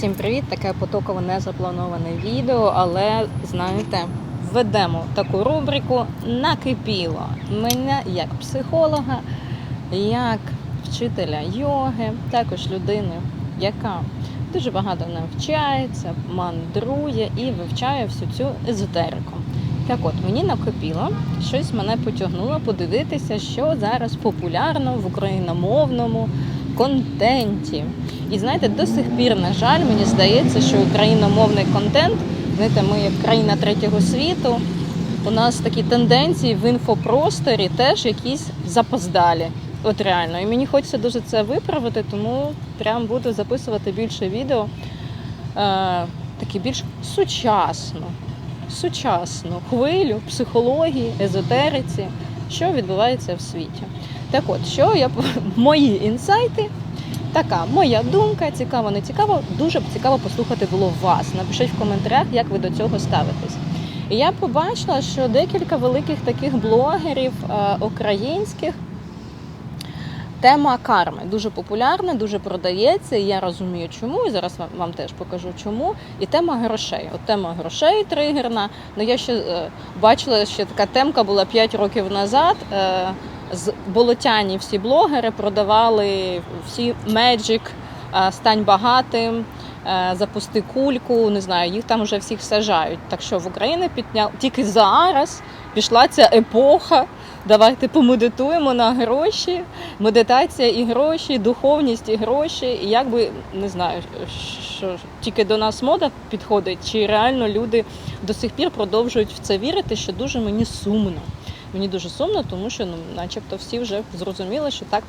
Всім привіт! Таке потоково незаплановане відео, але знаєте, введемо таку рубрику накипіло. Мене як психолога, як вчителя йоги, також людини, яка дуже багато навчається, мандрує і вивчає всю цю езотерику. Так от мені накипіло, щось мене потягнуло подивитися, що зараз популярно в україномовному контенті. І знаєте, до сих пір, на жаль, мені здається, що україномовний контент, знаєте, ми як країна третього світу, у нас такі тенденції в інфопросторі теж якісь запоздалі. От реально. І мені хочеться дуже це виправити, тому прям буду записувати більше відео, е, такі більш сучасно, сучасну хвилю психології, езотериці, що відбувається в світі. Так от, що я мої інсайти Така моя думка, цікаво, не цікаво. Дуже б цікаво послухати було вас. Напишіть в коментарях, як ви до цього ставитесь. І я побачила, що декілька великих таких блогерів е, українських. Тема карми дуже популярна, дуже продається. І я розумію, чому. І зараз вам, теж покажу, чому. І тема грошей. От тема грошей тригерна. Ну я ще е, бачила, що така темка була 5 років назад. Е, з болотяні всі блогери продавали всі е, стань багатим, е, запусти кульку. Не знаю, їх там вже всіх сажають. Так що в Україні підняв тільки зараз пішла ця епоха. Давайте помедитуємо на гроші, медитація і гроші, духовність і гроші. І як би не знаю, що тільки до нас мода підходить, чи реально люди до сих пір продовжують в це вірити, що дуже мені сумно. Мені дуже сумно, тому що ну, начебто всі вже зрозуміли, що так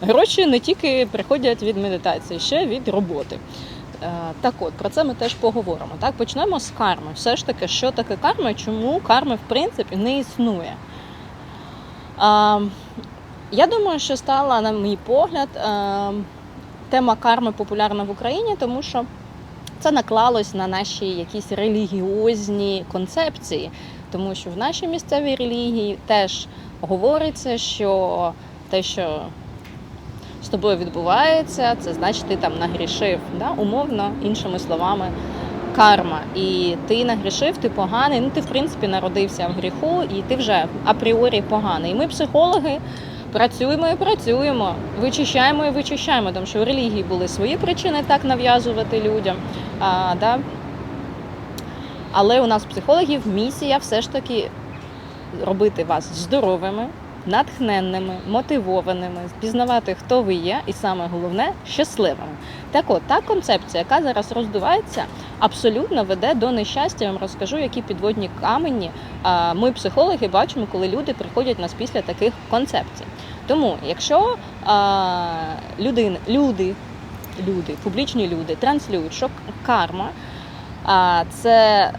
гроші не тільки приходять від медитації, ще від роботи. Е, Так от про це ми теж поговоримо. Так, почнемо з карми. Все ж таки, що таке карма, і чому карми в принципі не існує. А, я думаю, що стала, на мій погляд, е, тема карми популярна в Україні, тому що це наклалось на наші якісь релігіозні концепції, тому що в нашій місцевій релігії теж говориться, що те, що з тобою відбувається, це значить, ти там нагрішив, да? умовно, іншими словами, карма. І ти нагрішив, ти поганий. Ну ти в принципі народився в гріху, і ти вже апріорі поганий. І ми, психологи, працюємо і працюємо, вичищаємо і вичищаємо, тому що в релігії були свої причини так нав'язувати людям. А, да? Але у нас, психологів, місія все ж таки робити вас здоровими, натхненними, мотивованими, пізнавати, хто ви є, і саме головне щасливими. Так от, та концепція, яка зараз роздувається, абсолютно веде до нещастя. Я вам розкажу, які підводні камені ми, психологи, бачимо, коли люди приходять нас після таких концепцій. Тому, якщо а, людин, люди, люди, публічні люди транслюють, що карма а, це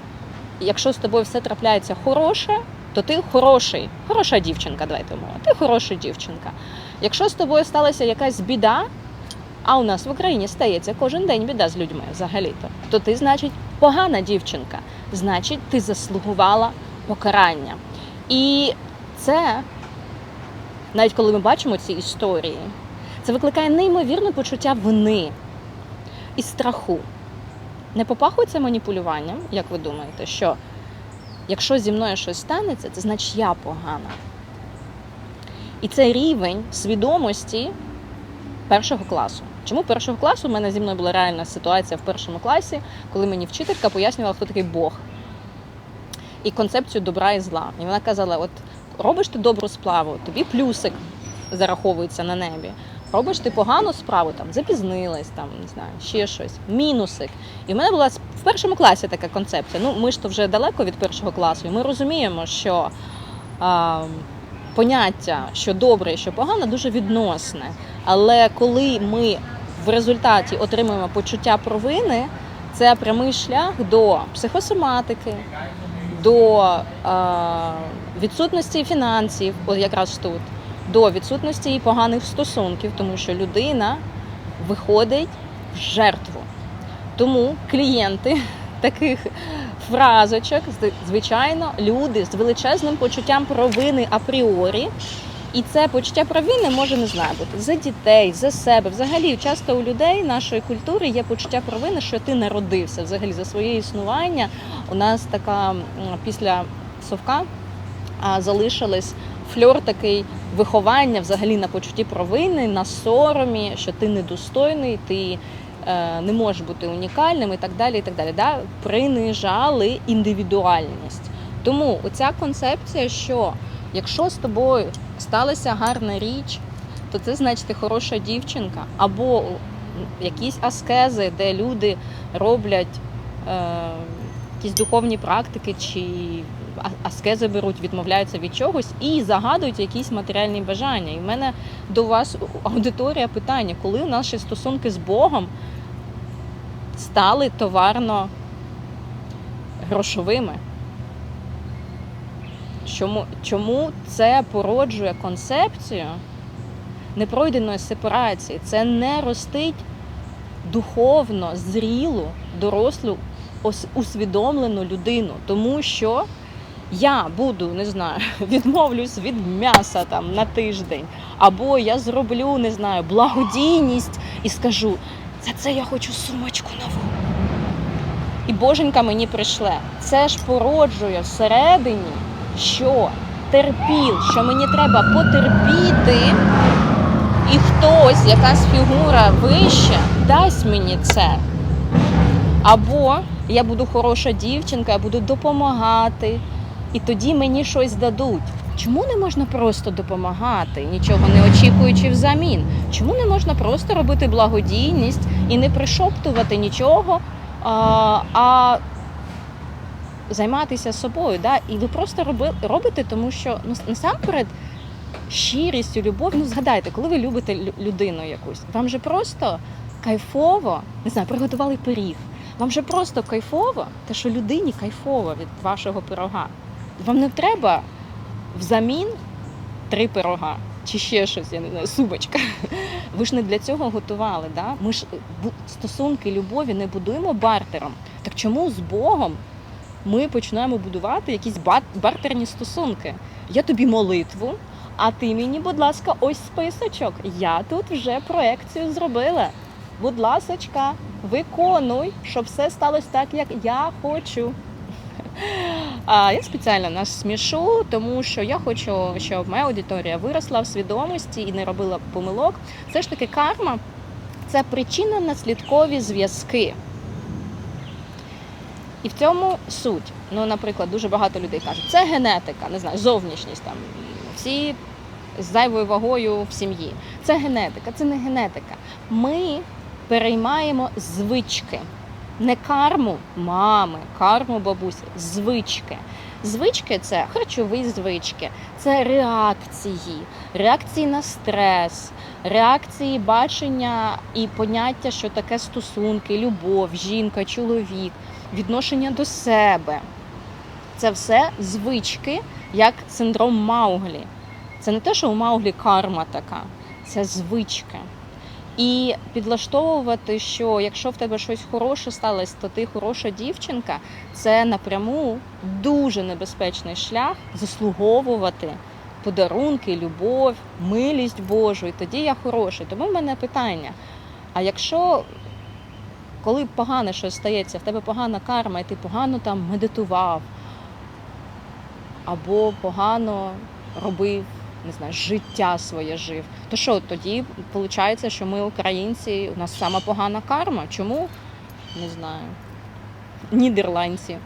якщо з тобою все трапляється хороше, то ти хороший, хороша дівчинка, давайте мовити, ти хороша дівчинка. Якщо з тобою сталася якась біда, а у нас в Україні стається кожен день біда з людьми взагалі-то, то ти, значить, погана дівчинка. Значить, ти заслугувала покарання. І це, навіть коли ми бачимо ці історії, це викликає неймовірне почуття вини і страху. Не попахує це маніпулюванням, як ви думаєте, що якщо зі мною щось станеться, це значить я погана. І це рівень свідомості першого класу. Чому першого класу? У мене зі мною була реальна ситуація в першому класі, коли мені вчителька пояснювала, хто такий Бог і концепцію добра і зла. І вона казала: от робиш ти добру справу, тобі плюсик зараховується на небі. Робиш ти погану справу, там запізнилась, там не знаю, ще щось, мінусик. І в мене була в першому класі така концепція. Ну, ми ж то вже далеко від першого класу, і ми розуміємо, що а, поняття, що добре і що погано, дуже відносне. Але коли ми в результаті отримуємо почуття провини, це прямий шлях до психосоматики, до а, відсутності фінансів, от якраз тут до відсутності і поганих стосунків, тому що людина виходить в жертву. Тому клієнти таких фразочок, звичайно, люди з величезним почуттям провини апріорі І це почуття провини може не знаю бути за дітей, за себе. Взагалі, часто у людей нашої культури є почуття провини, що ти народився. Взагалі за своє існування. У нас така після совка а, залишились фльор такий виховання взагалі на почутті провини, на соромі, що ти недостойний, ти е, не можеш бути унікальним і так далі. І так далі. Да? Принижали індивідуальність. Тому оця концепція, що якщо з тобою сталася гарна річ, то це значить ти хороша дівчинка, або якісь аскези, де люди роблять е, якісь духовні практики чи аскези беруть, відмовляються від чогось і загадують якісь матеріальні бажання. І в мене до вас аудиторія питання, коли наші стосунки з Богом стали товарно грошовими. Чому, чому це породжує концепцію непройденої сепарації? Це не ростить духовно зрілу, дорослу, усвідомлену людину, тому що я буду, не знаю, відмовлюсь від м'яса там на тиждень, або я зроблю, не знаю, благодійність і скажу, за це я хочу сумочку нову. І боженька мені прийшле. Це ж породжує всередині, що терпіл, що мені треба потерпіти, і хтось, якась фігура вища, дасть мені це. Або я буду хороша дівчинка, я буду допомагати, і тоді мені щось дадуть. Чому не можна просто допомагати, нічого не очікуючи взамін? Чому не можна просто робити благодійність і не пришоптувати нічого, а, а займатися собою? Да? І ви просто роби, робите, тому що ну, насамперед щирістю, любов. Ну згадайте, коли ви любите людину якусь, вам же просто кайфово, не знаю, приготували пиріг. Вам же просто кайфово, те, що людині кайфово від вашого пирога. Вам не треба взамін три пирога чи ще щось, я не знаю, сумочка. Ви ж не для цього готували. Да? Ми ж стосунки любові не будуємо бартером. Так чому з Богом ми починаємо будувати якісь бартерні стосунки? Я тобі молитву, а ти мені, будь ласка, ось списочок. Я тут вже проекцію зробила. Будь ласочка, виконуй, щоб все сталося так, як я хочу. А я спеціально нас смішу, тому що я хочу, щоб моя аудиторія виросла в свідомості і не робила помилок. Все ж таки, карма це причинно-наслідкові зв'язки. І в цьому суть. Ну, наприклад, дуже багато людей кажуть, це генетика, не знаю, зовнішність там. Всі з зайвою вагою в сім'ї. Це генетика, це не генетика. Ми переймаємо звички. Не карму мами, карму бабусі, звички. Звички це харчові звички, це реакції, реакції на стрес, реакції бачення і поняття, що таке стосунки, любов, жінка, чоловік, відношення до себе. Це все звички, як синдром Мауглі. Це не те, що у Мауглі карма така, це звички. І підлаштовувати, що якщо в тебе щось хороше сталося, то ти хороша дівчинка, це напряму дуже небезпечний шлях заслуговувати подарунки, любов, милість Божу, і тоді я хороший. Тому в мене питання: а якщо коли погане щось стається, в тебе погана карма, і ти погано там медитував, або погано робив не знаю, життя своє жив. То що тоді виходить, що ми, українці, у нас сама погана карма? Чому? Не знаю. Нідерландці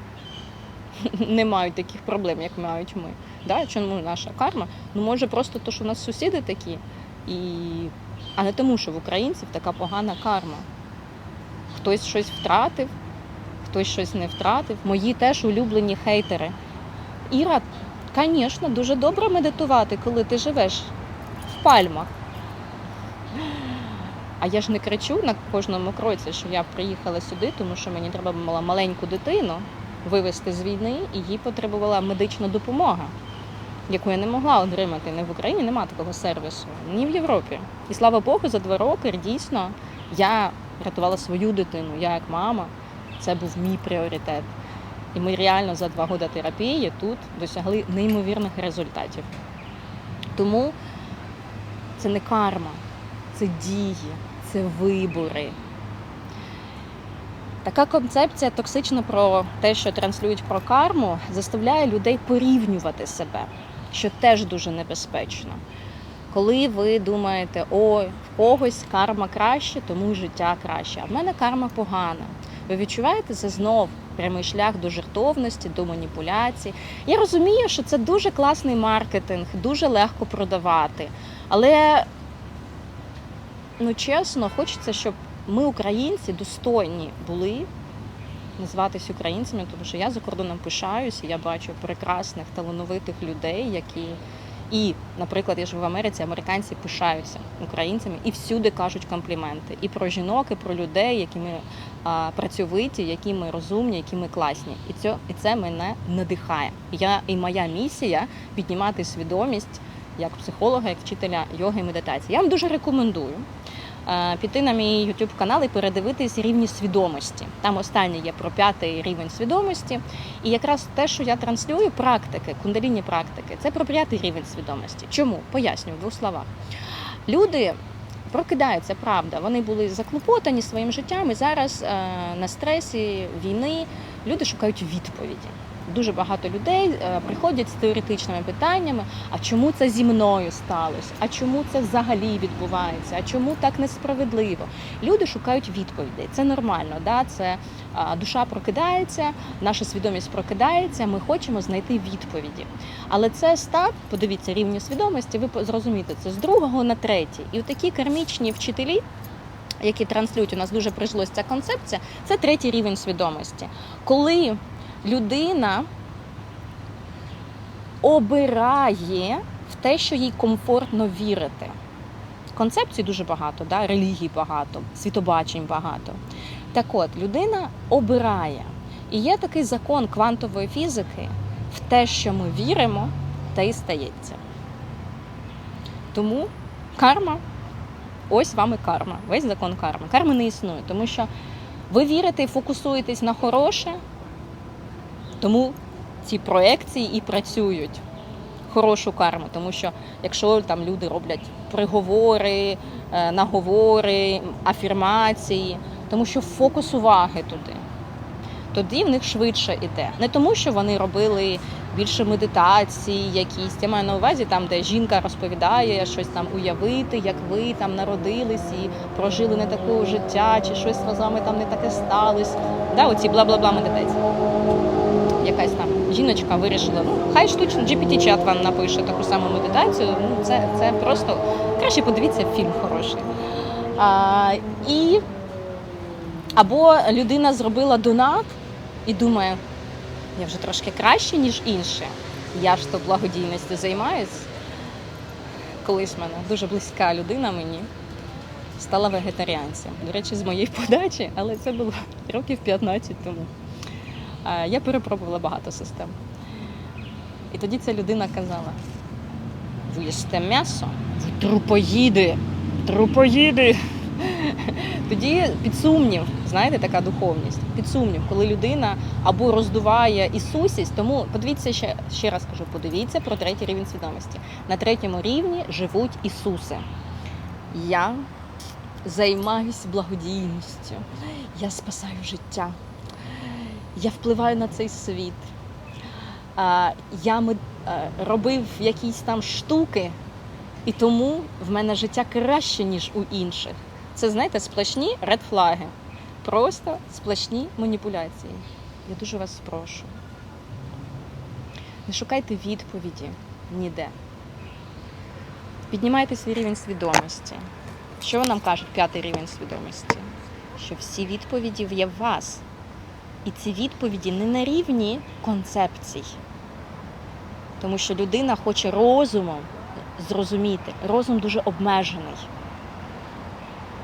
не мають таких проблем, як мають ми. Да? Чому наша карма? Ну, може, просто то, що у нас сусіди такі, і... а не тому, що в українців така погана карма. Хтось щось втратив, хтось щось не втратив. Мої теж улюблені хейтери. Іра Звісно, дуже добре медитувати, коли ти живеш в пальмах. А я ж не кричу на кожному кроці, що я приїхала сюди, тому що мені треба була маленьку дитину вивезти з війни, і їй потребувала медична допомога, яку я не могла отримати. Не в Україні немає такого сервісу, ні в Європі. І слава Богу, за два роки дійсно я рятувала свою дитину, я як мама. Це був мій пріоритет. І ми реально за два роки терапії тут досягли неймовірних результатів. Тому це не карма, це дії, це вибори. Така концепція токсично про те, що транслюють про карму, заставляє людей порівнювати себе, що теж дуже небезпечно. Коли ви думаєте, ой, в когось карма краще, тому життя краще, а в мене карма погана. Ви відчуваєте це знов прямий шлях до жертовності, до маніпуляцій. Я розумію, що це дуже класний маркетинг, дуже легко продавати. Але ну чесно, хочеться, щоб ми, українці, достойні були назватись українцями, тому що я за кордоном пишаюся, я бачу прекрасних талановитих людей, які і, наприклад, я живу в Америці, американці пишаються українцями і всюди кажуть компліменти. І про жінок, і про людей, які ми працьовиті, які ми розумні, які ми класні. І це, і це мене надихає. Я і моя місія піднімати свідомість як психолога, як вчителя йоги і медитації. Я вам дуже рекомендую е, піти на мій YouTube канал і передивитись рівні свідомості. Там останнє є про п'ятий рівень свідомості. І якраз те, що я транслюю, практики, кундаліні практики, це про п'ятий рівень свідомості. Чому? Поясню в двох словах. Люди. Прокидаються, правда. Вони були заклопотані своїм життям, і зараз е, на стресі війни люди шукають відповіді. Дуже багато людей е, приходять з теоретичними питаннями: а чому це зі мною сталося? А чому це взагалі відбувається? А чому так несправедливо? Люди шукають відповідей. Це нормально, да? це душа прокидається, наша свідомість прокидається. Ми хочемо знайти відповіді. Але це став, подивіться, рівні свідомості. Ви зрозумієте, це з другого на третій. І такі кармічні вчителі. Які транслюють, у нас дуже прижилась ця концепція, це третій рівень свідомості. Коли людина обирає в те, що їй комфортно вірити. Концепцій дуже багато, да? релігій багато, світобачень багато. Так от, людина обирає. І є такий закон квантової фізики: в те, що ми віримо, те і стається. Тому карма, ось вам і карма, весь закон карми. Карми не існує, тому що ви вірите і фокусуєтесь на хороше, тому ці проекції і працюють. Хорошу карму, тому що якщо там люди роблять приговори, е, наговори, афірмації, тому що фокус уваги туди, тоді в них швидше йде. Не тому, що вони робили більше медитації, якісь. Я маю на увазі там, де жінка розповідає щось там уявити, як ви там народились і прожили не таке життя, чи щось з вами там не таке сталося. Да, оці бла-бла-бла медитації якась там жіночка вирішила, ну хай штучно GPT-чат вам напише таку саму медитацію. Ну це, це просто краще подивіться фільм хороший. А, і або людина зробила донат і думає, я вже трошки краще, ніж інші. Я ж то благодійністю займаюсь. Колись мене дуже близька людина мені стала вегетаріанцем. До речі, з моєї подачі, але це було років 15 тому. Е, Я перепробувала багато систем. І тоді ця людина казала: ви їсте м'ясо, ви трупоїди, трупоїди. Тоді під сумнів, знаєте, така духовність, під сумнів, коли людина або роздуває ісусість, тому подивіться ще, ще раз кажу, подивіться про третій рівень свідомості. На третьому рівні живуть Ісуси. Я займаюсь благодійністю, я спасаю життя я впливаю на цей світ. Я робив якісь там штуки, і тому в мене життя краще, ніж у інших. Це, знаєте, сплошні редфлаги. Просто сплошні маніпуляції. Я дуже вас прошу. Не шукайте відповіді ніде. Піднімайте свій рівень свідомості. Що нам кажуть п'ятий рівень свідомості? Що всі відповіді є в вас. І ці відповіді не на рівні концепцій. Тому що людина хоче розумом зрозуміти. Розум дуже обмежений.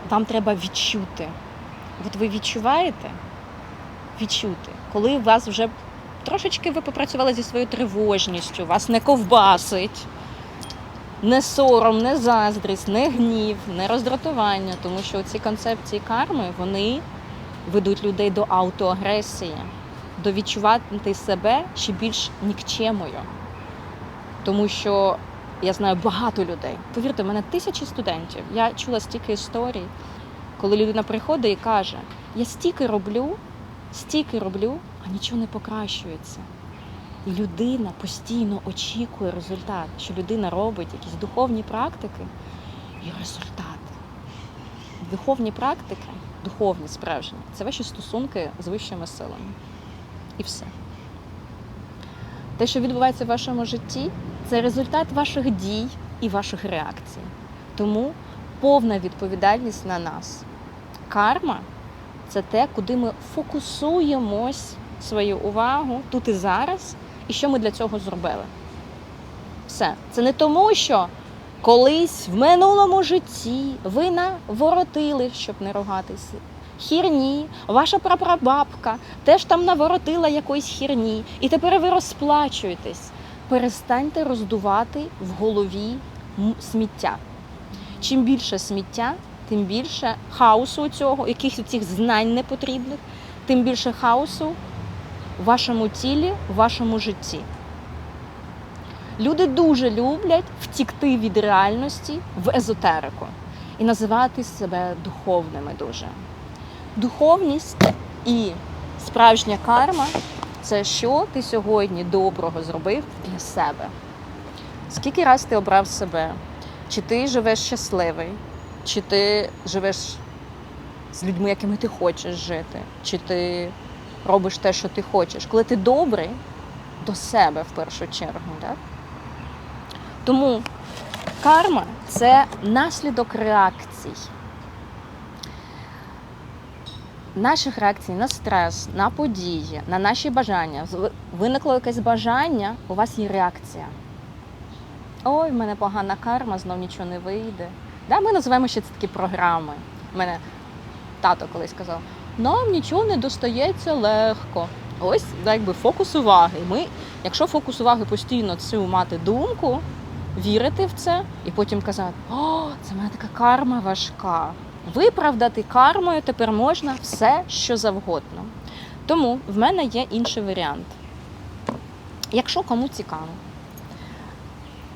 Вам треба відчути. От ви відчуваєте? Відчути. Коли у вас вже трошечки ви попрацювали зі своєю тривожністю, вас не ковбасить, не сором, не заздрість, не гнів, не роздратування, тому що ці концепції карми, вони ведуть людей до автоагресії, до відчувати себе ще більш нікчемою. Тому що Я знаю багато людей. Повірте, в мене тисячі студентів. Я чула стільки історій, коли людина приходить і каже: Я стільки роблю, стільки роблю, а нічого не покращується. І людина постійно очікує результат, що людина робить якісь духовні практики і результат. Духовні практики, духовні справжні, це ваші стосунки з вищими силами. І все. Те, що відбувається в вашому житті, це результат ваших дій і ваших реакцій. Тому повна відповідальність на нас. Карма це те, куди ми фокусуємось свою увагу тут і зараз, і що ми для цього зробили. Все. Це не тому, що колись в минулому житті ви наворотили, щоб не ругатися. Хірні, ваша прапрабабка теж там наворотила якоїсь хірні, і тепер ви розплачуєтесь. Перестаньте роздувати в голові сміття. Чим більше сміття, тим більше хаосу цього, якихось цих знань непотрібних, тим більше хаосу в вашому тілі, в вашому житті. Люди дуже люблять втікти від реальності в езотерику і називати себе духовними дуже. Духовність і справжня карма це що ти сьогодні доброго зробив для себе. Скільки раз ти обрав себе? Чи ти живеш щасливий, чи ти живеш з людьми, якими ти хочеш жити, чи ти робиш те, що ти хочеш, коли ти добрий до себе в першу чергу. Так? Тому карма це наслідок реакцій. Наших реакцій на стрес, на події, на наші бажання. Виникло якесь бажання, у вас є реакція. Ой, в мене погана карма, знов нічого не вийде. Да, ми називаємо ще це такі програми. У мене тато колись казав: нам нічого не достається легко. Ось да, якби фокус уваги. Ми, якщо фокус уваги постійно цю мати думку, вірити в це і потім казати: О, це в мене така карма важка. Виправдати кармою тепер можна все, що завгодно. Тому в мене є інший варіант. Якщо кому цікаво,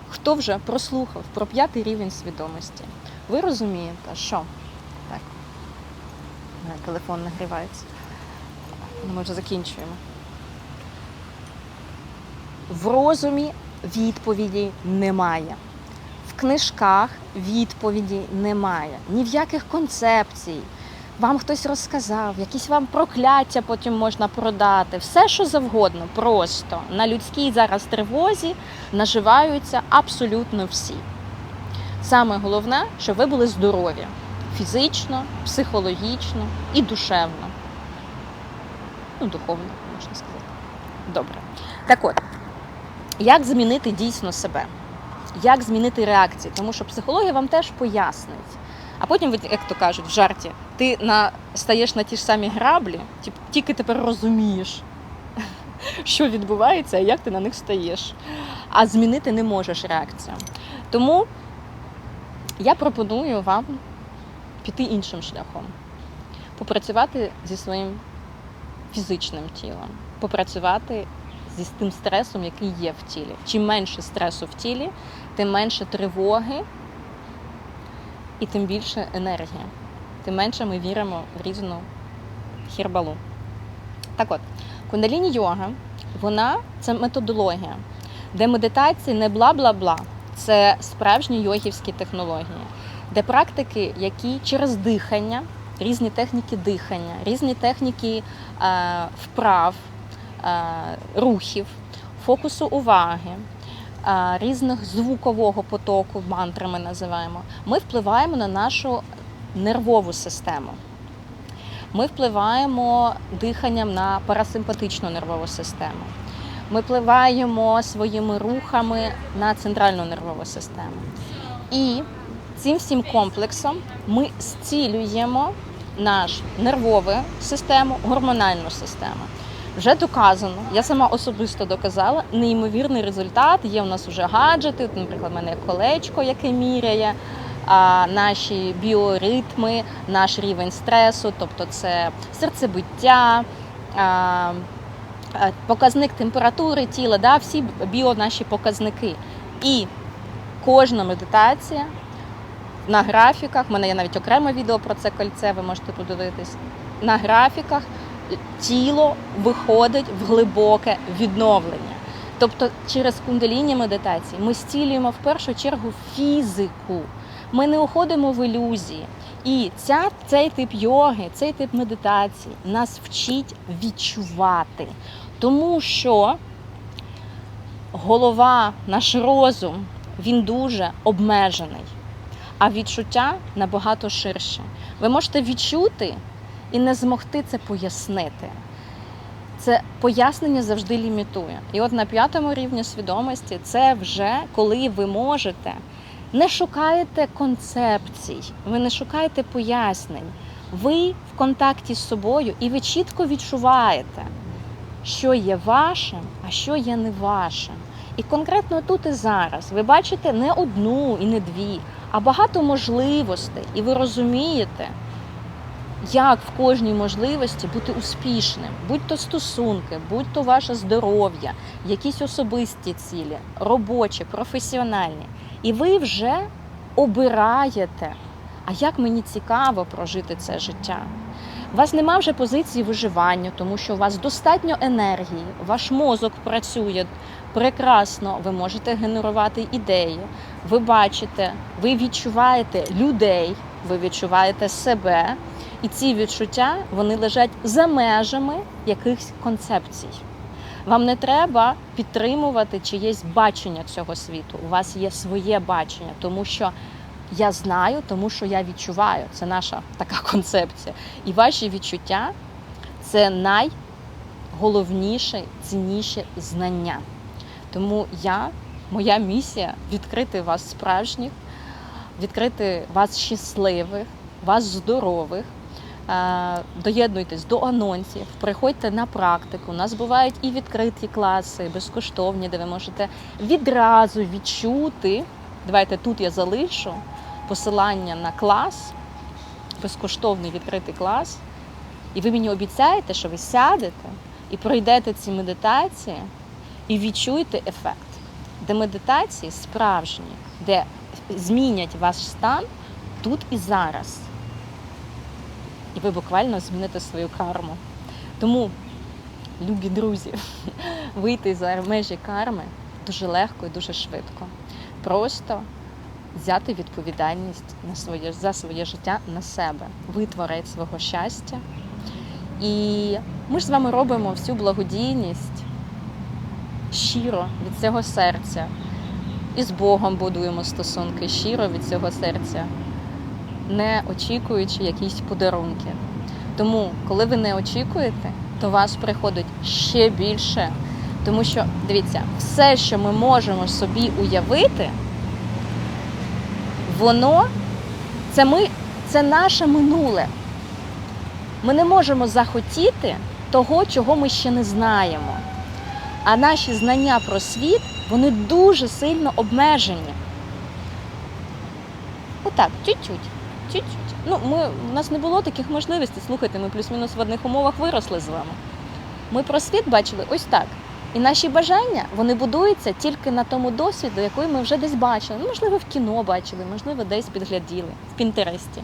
хто вже прослухав про п'ятий рівень свідомості, ви розумієте, що так, у мене телефон нагрівається. Ну, Ми вже закінчуємо. В розумі відповіді немає. В книжках відповіді немає. Ні в яких концепцій. Вам хтось розказав, якісь вам прокляття потім можна продати. Все, що завгодно, просто на людській зараз тривозі наживаються абсолютно всі. Саме головне, щоб ви були здорові фізично, психологічно і душевно. Ну, духовно, можна сказати. Добре. Так от, як змінити дійсно себе? Як змінити реакції? Тому що психологія вам теж пояснить. А потім, як то кажуть, в жарті, ти на, стаєш на ті ж самі граблі, тільки тепер розумієш, що відбувається і як ти на них стаєш. А змінити не можеш реакцію. Тому я пропоную вам піти іншим шляхом, попрацювати зі своїм фізичним тілом, попрацювати зі тим стресом, який є в тілі. Чим менше стресу в тілі, тим менше тривоги і тим більше енергії. Тим менше ми віримо в різну хірбалу. Так от, кундаліні йога, вона це методологія, де медитації не бла-бла-бла. Це справжні йогівські технології, де практики, які через дихання, різні техніки дихання, різні техніки е, вправ, рухів, фокусу уваги, е, різних звукового потоку, мантри ми називаємо, ми впливаємо на нашу нервову систему. Ми впливаємо диханням на парасимпатичну нервову систему. Ми впливаємо своїми рухами на центральну нервову систему. І цим всім комплексом ми зцілюємо нашу нервову систему, гормональну систему. Вже доказано, я сама особисто доказала, неймовірний результат. Є у нас вже гаджети, наприклад, в мене колечко, яке міряє а, наші біоритми, наш рівень стресу, тобто це серцебиття, а, показник температури тіла, да, всі біо наші показники. І кожна медитація на графіках. У мене є навіть окреме відео про це кольце, ви можете подивитись. На графіках тіло виходить в глибоке відновлення. Тобто через кундаліні медитації ми зцілюємо в першу чергу фізику. Ми не уходимо в ілюзії. І ця, цей тип йоги, цей тип медитації нас вчить відчувати. Тому що голова, наш розум, він дуже обмежений, а відчуття набагато ширше. Ви можете відчути і не змогти це пояснити. Це пояснення завжди лімітує. І от на п'ятому рівні свідомості це вже коли ви можете не шукаєте концепцій, ви не шукаєте пояснень. Ви в контакті з собою і ви чітко відчуваєте, що є вашим, а що є не вашим. І конкретно тут і зараз ви бачите не одну і не дві, а багато можливостей, і ви розумієте, як в кожній можливості бути успішним, будь то стосунки, будь то ваше здоров'я, якісь особисті цілі, робочі, професіональні. І ви вже обираєте, а як мені цікаво прожити це життя. У вас нема вже позиції виживання, тому що у вас достатньо енергії, ваш мозок працює прекрасно, ви можете генерувати ідеї, ви бачите, ви відчуваєте людей, ви відчуваєте себе. І ці відчуття вони лежать за межами якихось концепцій. Вам не треба підтримувати чиєсь бачення цього світу. У вас є своє бачення, тому що я знаю, тому що я відчуваю. Це наша така концепція. І ваші відчуття це найголовніше, цінніше знання. Тому я, моя місія відкрити вас справжніх, відкрити вас щасливих, вас здорових. Е, Доєднуйтесь до анонсів, приходьте на практику. У нас бувають і відкриті класи, безкоштовні, де ви можете відразу відчути. Давайте тут я залишу посилання на клас, безкоштовний відкритий клас. І ви мені обіцяєте, що ви сядете і пройдете ці медитації і відчуєте ефект, де медитації справжні, де змінять ваш стан тут і зараз і ви буквально зміните свою карму. Тому, любі друзі, вийти за межі карми дуже легко і дуже швидко. Просто взяти відповідальність на своє, за своє життя на себе. Ви творець свого щастя. І ми ж з вами робимо всю благодійність щиро від цього серця. І з Богом будуємо стосунки щиро від цього серця не очікуючи якісь подарунки. Тому, коли ви не очікуєте, то вас приходить ще більше. Тому що, дивіться, все, що ми можемо собі уявити, воно це ми, це наше минуле. Ми не можемо захотіти того, чого ми ще не знаємо. А наші знання про світ, вони дуже сильно обмежені. Отак, чуть-чуть чуть-чуть. Ну, ми, у нас не було таких можливостей. Слухайте, ми плюс-мінус в одних умовах виросли з вами. Ми про світ бачили ось так. І наші бажання вони будуються тільки на тому досвіду, який ми вже десь бачили. Ну, можливо, в кіно бачили, можливо, десь підгляділи, в Пінтересті.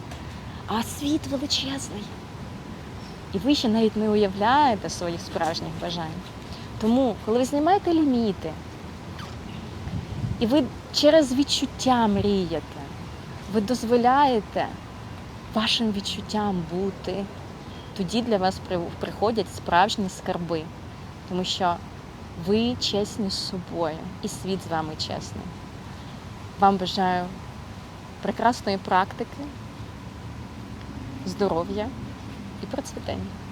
А світ величезний. І ви ще навіть не уявляєте своїх справжніх бажань. Тому, коли ви знімаєте ліміти, і ви через відчуття мрієте, ви дозволяєте вашим відчуттям бути, тоді для вас приходять справжні скарби, тому що ви чесні з собою, і світ з вами чесний. Вам бажаю прекрасної практики, здоров'я і процвітання.